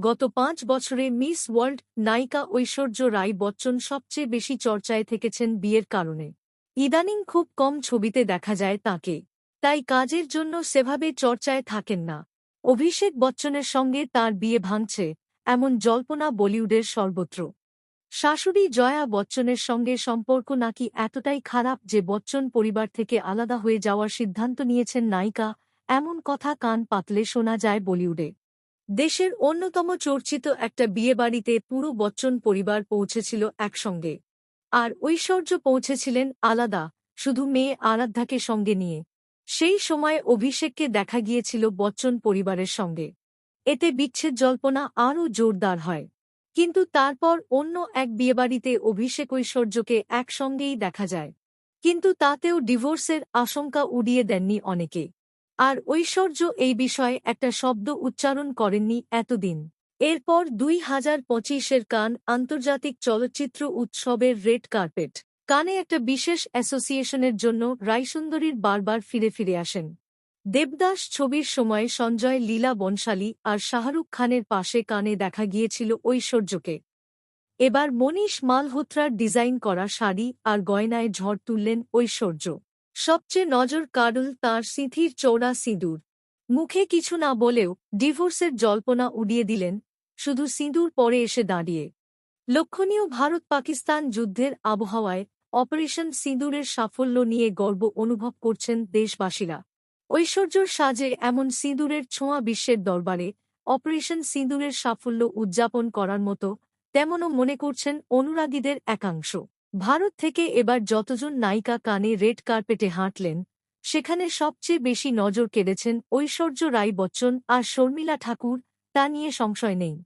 গত পাঁচ বছরে মিস ওয়ার্ল্ড নায়িকা ঐশ্বর্য রায় বচ্চন সবচেয়ে বেশি চর্চায় থেকেছেন বিয়ের কারণে। ইদানিং খুব কম ছবিতে দেখা যায় তাকে। তাই কাজের জন্য সেভাবে চর্চায় থাকেন না। অভিষেক বচ্চনের সঙ্গে তার বিয়ে ভাঙছে, এমন জল্পনা বলিউডের সর্বত্র। শাশুড়ি জয়া বচ্চনের সঙ্গে সম্পর্ক নাকি এতটাই খারাপ যে বচ্চন পরিবার থেকে আলাদা হয়ে যাওয়ার সিদ্ধান্ত নিয়েছেন নায়িকা, এমন কথা কান পাতলে শোনা যায় বলিউডে। দেশের অন্যতম চর্চিত একটা বিয়েবাড়িতে পুরো বচ্চন পরিবার পৌঁছেছিল একসঙ্গে। আর ঐশ্বর্য পৌঁছেছিলেন আলাদা, শুধু মেয়ে আরাধ্যাকে সঙ্গে নিয়ে। সেই সময় অভিষেককে দেখা গিয়েছিল বচ্চন পরিবারের সঙ্গে। এতে বিচ্ছেদ জল্পনা আরও জোরদার হয়। কিন্তু তারপর অন্য এক বিয়েবাড়িতে অভিষেক ঐশ্বর্যকে একসঙ্গেই দেখা যায়। কিন্তু তাতেও ডিভোর্সের আশঙ্কা উড়িয়ে দেননি অনেকে। আর ঐশ্বর্য এই বিষয়ে একটা শব্দ উচ্চারণ করেননি এতদিন। এরপর দুই হাজার পঁচিশের কান আন্তর্জাতিক চলচ্চিত্র উৎসবের রেড কার্পেট। কানে একটা বিশেষ অ্যাসোসিয়েশনের জন্য রায়সুন্দরীর বারবার ফিরে ফিরে আসেন। দেবদাস ছবির সময় সঞ্জয় লীলা বনশালী আর শাহরুখ খানের পাশে কানে দেখা গিয়েছিল ঐশ্বর্যকে। এবার মনীষ মালহোত্রার ডিজাইন করা শাড়ি আর গয়নায় ঝড় তুললেন ঐশ্বর্য। সবচেয়ে নজর কাডল তাঁর সিঁথির চৌড়া সিঁদুর। মুখে কিছু না বলেও ডিভোর্সের জল্পনা উড়িয়ে দিলেন, শুধু সিঁদুর পরে এসে দাঁড়িয়ে। লক্ষণীয় ভারত পাকিস্তান যুদ্ধের আবহাওয়ায় অপারেশন সিঁদুরের সাফল্য নিয়ে গর্ব অনুভব করছেন দেশবাসীরা। ঐশ্বর্যর সাজে এমন সিঁদুরের ছোঁয়া বিশ্বের দরবারে অপারেশন সিঁদুরের সাফল্য উদযাপন করার মতো তেমনও মনে করছেন অনুরাগীদের একাংশ। ভারত থেকে এবার যতজন নায়িকা কানে রেড কার্পেটে হাঁটলেন, সেখানে সবচেয়ে বেশি নজর কেড়েছেন ঐশ্বর্য রায় বচ্চন আর শর্মিলা ঠাকুর, তা নিয়ে সংশয় নেই।